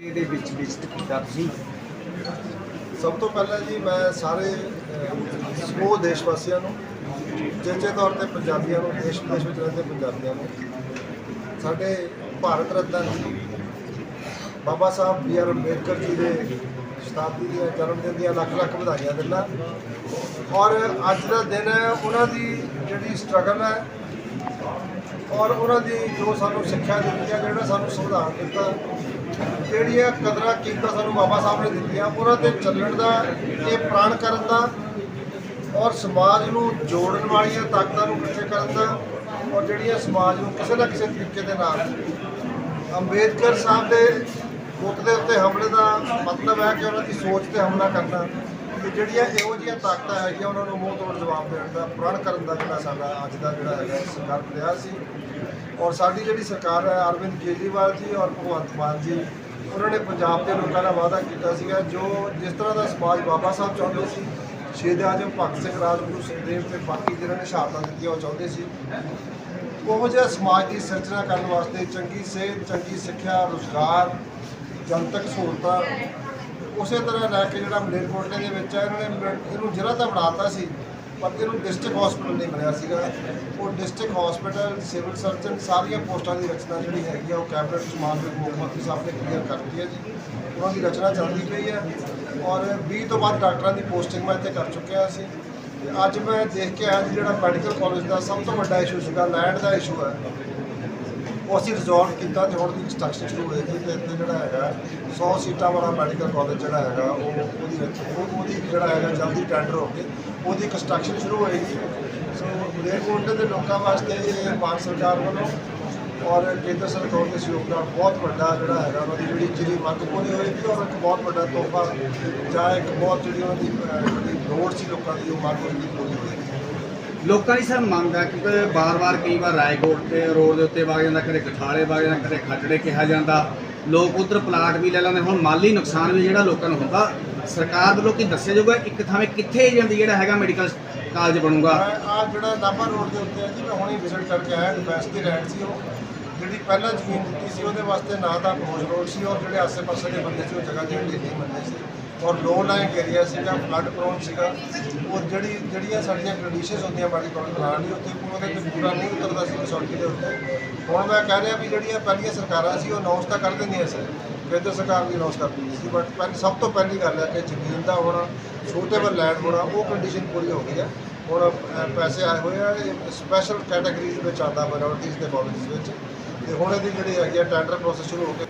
ਇਹਦੇ ਵਿੱਚ ਵਿਜ਼ਿਟ ਕੀਤਾ ਤੁਸੀਂ? ਸਭ ਤੋਂ ਪਹਿਲਾਂ ਜੀ ਮੈਂ ਸਾਰੇ ਅਹ, ਸਮੂਹ ਦੇਸ਼ ਵਾਸੀਆਂ ਨੂੰ ਚੇਚੇ ਤੌਰ ਤੇ ਪੰਜਾਬੀਆਂ ਨੂੰ ਦੇਸ਼ ਵਿਦੇਸ਼ ਵਿੱਚ ਰਹਿੰਦੇ ਪੰਜਾਬੀਆਂ ਨੂੰ ਸਾਡੇ ਭਾਰਤ ਰਤਨ ਬਾਬਾ ਸਾਹਿਬ ਬੀ ਆਰ ਅੰਬੇਦਕਰ ਜੀ ਦੇ ਸ਼ਤਾਬਦੀ ਦੀਆਂ ਜਨਮ ਦਿਨ ਦੀਆਂ ਲੱਖ ਲੱਖ ਵਧਾਈਆਂ ਦਿੰਦਾ। ਔਰ ਅੱਜ ਦਾ ਦਿਨ ਹੈ ਉਹਨਾਂ ਦੀ ਜਿਹੜੀ ਸਟਰਗਲ ਹੈ ਔਰ ਉਹਨਾਂ ਦੀ ਜੋ ਸਾਨੂੰ ਸਿੱਖਿਆ ਦਿੱਤੀ ਹੈ ਜਿਹੜਾ ਸਾਨੂੰ ਸੰਵਿਧਾਨ ਦਿੱਤਾ ਜਿਹੜੀਆਂ ਕਦਰਾਂ ਕੀਮਤਾਂ ਸਾਨੂੰ ਬਾਬਾ ਸਾਹਿਬ ਨੇ ਦਿੱਤੀਆਂ, ਉਹਨਾਂ ਤੇ ਚੱਲਣ ਦਾ ਇਹ ਪ੍ਰਾਣ ਕਰਨ ਦਾ ਔਰ ਸਮਾਜ ਨੂੰ ਜੋੜਨ ਵਾਲੀਆਂ ਤਾਕਤਾਂ ਨੂੰ ਇਕੱਠੇ ਕਰਨ ਦਾ ਔਰ ਜਿਹੜੀਆਂ ਸਮਾਜ ਨੂੰ ਕਿਸੇ ਨਾ ਕਿਸੇ ਤਰੀਕੇ ਦੇ ਨਾਲ ਅੰਬੇਦਕਰ ਸਾਹਿਬ ਦੇ ਬੁੱਤ ਦੇ ਉੱਤੇ ਹਮਲੇ ਦਾ ਮਤਲਬ ਹੈ ਕਿ ਉਹਨਾਂ ਦੀ ਸੋਚ ਤੇ ਹਮਲਾ ਕਰਨਾ। ਤੇ ਜਿਹੜੀਆਂ ਇਹੋ ਜਿਹੀਆਂ ਤਾਕਤਾਂ ਹੈਗੀਆਂ, ਉਹਨਾਂ ਨੂੰ ਮੂੰਹ ਤੋੜ ਜਵਾਬ ਦੇਣ ਦਾ, ਪ੍ਰਣ ਕਰਨ ਦਾ ਜਿਹੜਾ ਸਾਡਾ ਅੱਜ ਦਾ ਜਿਹੜਾ ਹੈਗਾ ਸੰਕਲਪ ਰਿਹਾ ਸੀ। ਔਰ ਸਾਡੀ ਜਿਹੜੀ ਸਰਕਾਰ ਹੈ, ਅਰਵਿੰਦ ਕੇਜਰੀਵਾਲ ਜੀ ਔਰ ਭਗਵੰਤ ਮਾਨ ਜੀ, ਉਹਨਾਂ ਨੇ ਪੰਜਾਬ ਦੇ ਲੋਕਾਂ ਨਾਲ ਵਾਅਦਾ ਕੀਤਾ ਸੀਗਾ, ਜੋ ਜਿਸ ਤਰ੍ਹਾਂ ਦਾ ਸਮਾਜ ਬਾਬਾ ਸਾਹਿਬ ਚਾਹੁੰਦੇ ਸੀ, ਸ਼ਹੀਦ ਆਜਮ ਭਗਤ ਸਿੰਘ, ਰਾਜਗੁਰੂ ਸੁਖਦੇਵ ਤੇ ਬਾਕੀ ਜਿਹਨਾਂ ਨੇ ਸ਼ਹਾਦਤਾਂ ਦਿੱਤੀਆਂ, ਉਹ ਚਾਹੁੰਦੇ ਸੀ। ਉਹੋ ਜਿਹਾ ਸਮਾਜ ਦੀ ਸਿਰਜਣਾ ਕਰਨ ਵਾਸਤੇ ਚੰਗੀ ਸਿਹਤ, ਚੰਗੀ ਸਿੱਖਿਆ, ਰੁਜ਼ਗਾਰ, ਜਨਤਕ ਸਹੂਲਤਾਂ ਉਸੇ ਤਰ੍ਹਾਂ ਲੈ ਕੇ ਜਿਹੜਾ ਮਲੇਰਕੋਟਲੇ ਦੇ ਵਿੱਚ ਹੈ ਇਹਨਾਂ ਨੇ ਇਹਨੂੰ ਜ਼ਿਲ੍ਹਾ ਤਾਂ ਬਣਾਤਾ ਸੀ, ਪਰ ਇਹਨੂੰ ਡਿਸਟ੍ਰਿਕਟ ਹਸਪੀਟਲ ਨਹੀਂ ਬਣਿਆ ਸੀਗਾ। ਉਹ ਡਿਸਟ੍ਰਿਕਟ ਹਸਪੀਟਲ ਸਿਵਲ ਸਰਜਨ ਸਾਰੀਆਂ ਪੋਸਟਾਂ ਦੀ ਰਚਨਾ ਜਿਹੜੀ ਹੈਗੀ ਆ, ਉਹ ਕੈਬਨਿਟ ਚ ਮਾਨਯੋਗ ਮੁੱਖ ਮੰਤਰੀ ਸਾਹਿਬ ਨੇ ਕਲੀਅਰ ਕਰਤੀ ਹੈ ਜੀ। ਉਹਨਾਂ ਦੀ ਰਚਨਾ ਚੱਲਦੀ ਪਈ ਹੈ ਔਰ 20 ਤੋਂ ਬਾਅਦ ਡਾਕਟਰਾਂ ਦੀ ਪੋਸਟਿੰਗ ਮੈਂ ਇੱਥੇ ਕਰ ਚੁੱਕਿਆ ਸੀ। ਤੇ ਅੱਜ ਮੈਂ ਦੇਖ ਕੇ ਆਇਆ ਜੀ, ਜਿਹੜਾ ਮੈਡੀਕਲ ਕਾਲਜ ਦਾ ਸਭ ਤੋਂ ਵੱਡਾ ਇਸ਼ੂ ਸੀਗਾ ਲੈਂਡ ਦਾ ਇਸ਼ੂ ਹੈ। ਉਹ ਅਸੀਂ ਰਿਜ਼ੋਲਵ ਕੀਤਾ ਤੇ ਹੁਣ ਦੀ ਕੰਸਟਰਕਸ਼ਨ ਸ਼ੁਰੂ ਹੋਏਗੀ ਤੇ ਇੱਥੇ ਜਿਹੜਾ ਹੈਗਾ 100 ਸੀਟਾਂ ਵਾਲਾ ਮੈਡੀਕਲ ਕਾਲਜ ਜਿਹੜਾ ਹੈਗਾ, ਉਹ ਉਹਦੀ ਉਹ- ਉਹਦੀ ਜਿਹੜਾ ਹੈਗਾ ਜਲਦੀ ਟੈਂਡਰ ਹੋ ਕੇ ਉਹਦੀ ਕੰਸਟਰਕਸ਼ਨ ਸ਼ੁਰੂ ਹੋਏਗੀ। ਸੋ ਮਲੇਰਕੋਟਲੇ ਦੇ ਲੋਕਾਂ ਵਾਸਤੇ ਇਹ ਭਾਰਤ ਸਰਕਾਰ ਵੱਲੋਂ ਔਰ ਕੇਂਦਰ ਸਰਕਾਰ ਦੇ ਸਹਿਯੋਗ ਨਾਲ ਬਹੁਤ ਵੱਡਾ ਜਿਹੜਾ ਹੈਗਾ, ਉਹਨਾਂ ਦੀ ਜਿਹੜੀ ਜਿਹੜੀ ਮੰਗ ਪੂਰੀ ਹੋਏਗੀ ਔਰ ਇੱਕ ਬਹੁਤ ਵੱਡਾ ਤੋਹਫਾ ਜਾਂ ਇੱਕ ਬਹੁਤ ਜਿਹੜੀ ਉਹਨਾਂ ਦੀ ਜਿਹੜੀ ਲੋੜ ਸੀ ਲੋਕਾਂ ਦੀ, ਉਹ ਮੰਗ ਉਹਦੀ ਪੂਰੀ ਹੋਏਗੀ। ਲੋਕਾਂ ਦੀ ਸਰ ਮੰਗ ਹੈ ਕਿਉਂਕਿ ਬਾਰ-ਬਾਰ ਕਈ ਵਾਰ ਰਾਏਕੋਟ ਤੇ ਰੋਡ ਦੇ ਉੱਤੇ ਵਗ ਜਾਂਦਾ, ਕਦੇ ਕਠਾਲੇ ਵਗ ਜਾਂਦਾ, ਕਦੇ ਖੱਟੜੇ ਕਿਹਾ ਜਾਂਦਾ। ਲੋਕ ਉਧਰ ਪਲਾਟ ਵੀ ਲੈ ਲੈਂਦੇ, ਹੁਣ ਮਾਲੀ ਨੁਕਸਾਨ ਵੀ ਜਿਹੜਾ ਲੋਕਾਂ ਨੂੰ ਹੁੰਦਾ, ਸਰਕਾਰ ਵੱਲੋਂ ਕੀ ਦੱਸਿਆ ਜਾਊਗਾ, ਇੱਕ ਥਾਵੇਂ ਕਿੱਥੇ ਜਾਂਦੀ ਜਿਹੜਾ ਹੈਗਾ ਮੈਡੀਕਲ ਕਾਲਜ ਬਣੂਗਾ? ਆ ਜਿਹੜਾ ਨਾਭਾ ਰੋਡ ਦੇ ਉੱਤੇ ਹੈ ਜੀ, ਮੈਂ ਹੁਣੇ ਵਿਜ਼ਿਟ ਕਰਕੇ ਆਇਆ ਡਿਫੈਂਸ ਦੀ ਲੈਂਡ ਸੀ ਉਹ। ਜਿਹੜੀ ਪਹਿਲਾਂ ਜ਼ਮੀਨ ਦਿੱਤੀ ਸੀ, ਉਹਦੇ ਵਾਸਤੇ ਨਾ ਤਾਂ ਅਪਰੋਚ ਰੋਡ ਸੀ, ਔਰ ਜਿਹੜੇ ਆਸ-ਪਾਸੇ ਦੇ ਬੰਦੇ ਸੀ, ਉਹ ਜਗ੍ਹਾ ਜਿਹੜੀ ਨਹੀਂ ਮੰਨਦੇ ਸੀ। ਔਰ ਲੋ ਲਾਈਨ ਏਰੀਆ ਸੀਗਾ ਫਲੱਡ ਪ੍ਰੋਨ ਸੀਗਾ। ਉਹ ਜਿਹੜੀ, ਜਿਹੜੀਆਂ ਸਾਡੀਆਂ ਕੰਡੀਸ਼ਨਸ ਹੁੰਦੀਆਂ ਬਾਡੀ ਕਾਲ ਬਣਾਉਣ ਦੀ ਉੱਥੇ ਉਹਦੇ ਵਿੱਚ ਪੂਰਾ ਨਹੀਂ ਉਤਰਦਾ ਸੀ ਕਸੌਟੀ ਦੇ ਉੱਤੇ। ਹੁਣ ਮੈਂ ਕਹਿ ਰਿਹਾ ਵੀ ਜਿਹੜੀਆਂ ਪਹਿਲੀਆਂ ਸਰਕਾਰਾਂ ਸੀ, ਉਹ ਅਨਾਉਂਸ ਤਾਂ ਕਰ ਦਿੰਦੀਆਂ ਸੀ। ਕੇਂਦਰ ਸਰਕਾਰ ਵੀ ਅਨਾਉਂਸ ਕਰ ਦਿੰਦੀ ਸੀ ਬਟ ਪਹਿਲੀ, ਸਭ ਤੋਂ ਪਹਿਲੀ ਗੱਲ ਹੈ ਕਿ ਜ਼ਮੀਨ ਦਾ ਹੋਣਾ ਸੂਟੇਬਲ ਲੈਂਡ ਹੋਣਾ, ਉਹ ਕੰਡੀਸ਼ਨ ਪੂਰੀ ਹੋ ਗਈ ਹੈ। ਹੁਣ ਪੈਸੇ ਆਏ ਹੋਏ ਆ ਸਪੈਸ਼ਲ ਕੈਟਾਗਰੀਜ਼ ਵਿੱਚ ਆਉਂਦਾ ਮਾਈਨੋਰਟੀਜ਼ ਦੇ ਕਾਲਜਸ ਵਿੱਚ। ਤੇ ਹੁਣ ਇਹਦੀ ਜਿਹੜੀ ਹੈਗੀ ਆ ਟੈਂਡਰ ਪ੍ਰੋਸੈਸ ਸ਼ੁਰੂ ਹੋ ਕੇ